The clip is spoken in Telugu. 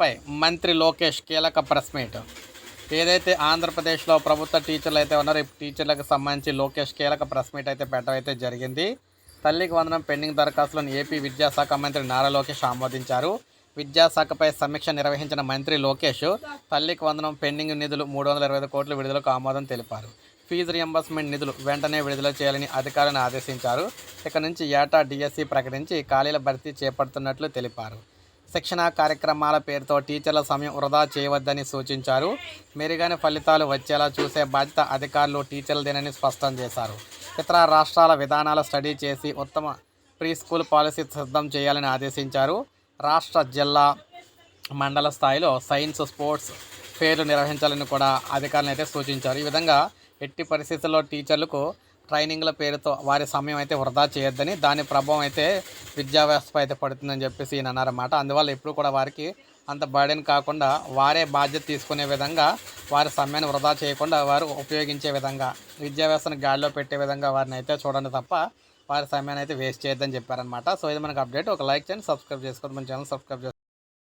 పై మంత్రి లోకేష్ కీలక ప్రెస్ మీట్. ఏదైతే ఆంధ్రప్రదేశ్లో ప్రభుత్వ టీచర్లు అయితే ఉన్నారో ఈ టీచర్లకు సంబంధించి లోకేష్ కీలక ప్రెస్ మీట్ అయితే పెట్టడం అయితే జరిగింది. తల్లికి వందనం పెండింగ్ దరఖాస్తులను ఏపీ విద్యాశాఖ మంత్రి నారా లోకేష్ ఆమోదించారు. విద్యాశాఖపై సమీక్ష నిర్వహించిన మంత్రి లోకేష్ తల్లికి వందనం పెండింగ్ నిధులు మూడు వందల ఇరవై ఐదు కోట్ల విడుదలకు ఆమోదం తెలిపారు. ఫీజు రియంబర్స్మెంట్ నిధులు వెంటనే విడుదల చేయాలని అధికారులను ఆదేశించారు. ఇక నుంచి ఏటా డిఎస్సి ప్రకటించి ఖాళీల భర్తీ చేపడుతున్నట్లు తెలిపారు. శిక్షణా కార్యక్రమాల పేరుతో టీచర్ల సమయం వృధా చేయవద్దని సూచించారు. మెరుగైన ఫలితాలు వచ్చేలా చూసే బాధ్యత అధికారులు టీచర్లదేనని స్పష్టం చేశారు. ఇతర రాష్ట్రాల విధానాలు స్టడీ చేసి ఉత్తమ ప్రీ స్కూల్ పాలసీ సిద్ధం చేయాలని ఆదేశించారు. రాష్ట్ర జిల్లా మండల స్థాయిలో సైన్స్ స్పోర్ట్స్ ఫేర్లు నిర్వహించాలని కూడా అధికారులను అయితే సూచించారు. ఈ విధంగా ఎట్టి పరిస్థితుల్లో టీచర్లకు ట్రైనింగ్ల పేరుతో వారి సమయం అయితే వృధా చేయొద్దని దాని ప్రభావం అయితే విద్యా వ్యవస్థపై అయితే పడుతుందని చెప్పేసి ఈయన అన్నారన్నమాట అందువల్ల ఎప్పుడు కూడా వారికి అంత బర్డెన్ కాకుండా వారే బాధ్యత తీసుకునే విధంగా వారి సమయాన్ని వృధా చేయకుండా వారు ఉపయోగించే విధంగా విద్యా వ్యవస్థను గాడిలో పెట్టే విధంగా వారిని అయితే చూడండి తప్ప వారి సమయాన్ని అయితే వేస్ట్ చేయొద్దని చెప్పారనమాట సో ఇది మనకు అప్డేట్ ఒక లైక్ చేయండి సబ్స్క్రైబ్ చేసుకోండి. మన ఛానల్ సబ్స్క్రైబ్ చేసుకోండి.